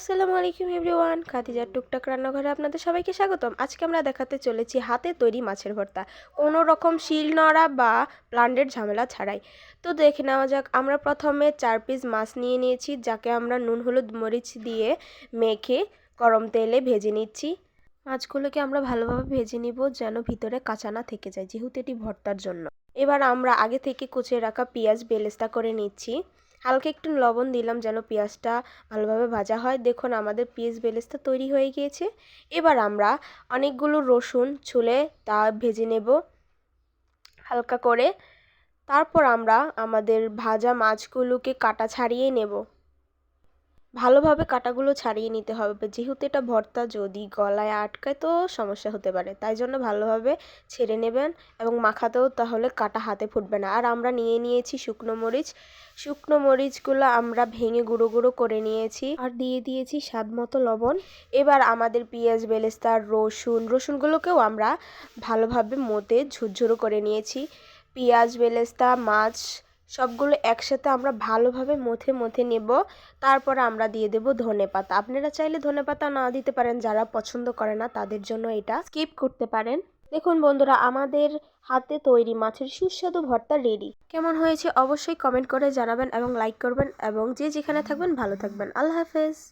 আসসালামু আলাইকুম এভরিওয়ান, খাদিজার টুকটাক রান্নাঘরে আপনাদের সবাইকে স্বাগতম। আজকে আমরা দেখাতে চলেছি হাতে তৈরি মাছের ভর্তা। কোনো রকম শিল নড়া বা প্লান্টের ঝামেলা ছাড়াই। তো দেখে নেওয়া যাক, আমরা প্রথমে চার পিস মাছ নিয়ে নিয়েছি, যাকে আমরা নুন, হলুদ, মরিচ দিয়ে মেখে গরম তেলে ভেজে নিচ্ছি। মাছগুলোকে আমরা ভালোভাবে ভেজে নিব যেন ভিতরে কাঁচা না থেকে যায়, যেহেতু এটি ভর্তার জন্য। এবার আমরা আগে থেকে কুচিয়ে রাখা পেঁয়াজ বেলেস্তা করে নিচ্ছি। হালকা একটু লবণ দিলাম যেন পেঁয়াজটা ভালোভাবে ভাজা হয়। দেখুন, আমাদের পেঁয়াজ বেলেস্তা তৈরি হয়ে গিয়েছে। এবার আমরা অনেকগুলো রসুন ছুলে তা ভেজে নেব হালকা করে। তারপর আমরা আমাদের ভাজা মাছগুলোকে কাটা ছাড়িয়ে নেব। ভালোভাবে কাটাগুলো ছাড়িয়ে নিতে হবে। যেহেতু এটা ভর্তা, যদি গলায় আটকায় তো সমস্যা হতে পারে। তাই জন্য ভালোভাবে ছেড়ে নেবেন এবং মাখাতেও তাহলে কাটা হাতে ফুটবে না। আর আমরা নিয়ে নিয়েছি শুকনো মরিচ। শুকনো মরিচগুলো আমরা ভেঙে গুঁড়ো গুঁড়ো করে নিয়েছি আর দিয়ে দিয়েছি স্বাদ মতো লবণ। এবার আমাদের পেঁয়াজ, বেলেস্তা, রসুন, রসুনগুলোকেও আমরা ভালোভাবে মতে ঝুরঝুরো করে নিয়েছি। পেঁয়াজ, বেলেস্তা, মাছ সবগুলো একসাথে আমরা ভালোভাবে মথে মথে নেব। তারপর আমরা দিয়ে দেব ধনে পাতা। আপনারা চাইলে ধনে পাতা না দিতে পারেন, যারা পছন্দ করে না তাদের জন্য এটা স্কিপ করতে পারেন। দেখুন বন্ধুরা, আমাদের হাতে তৈরি মাছের সুস্বাদু ভর্তা রেডি কেমন হয়েছে অবশ্যই কমেন্ট করে জানাবেন এবং লাইক করবেন এবং যে যেখানে থাকবেন ভালো থাকবেন। আল্লাহ হাফেজ।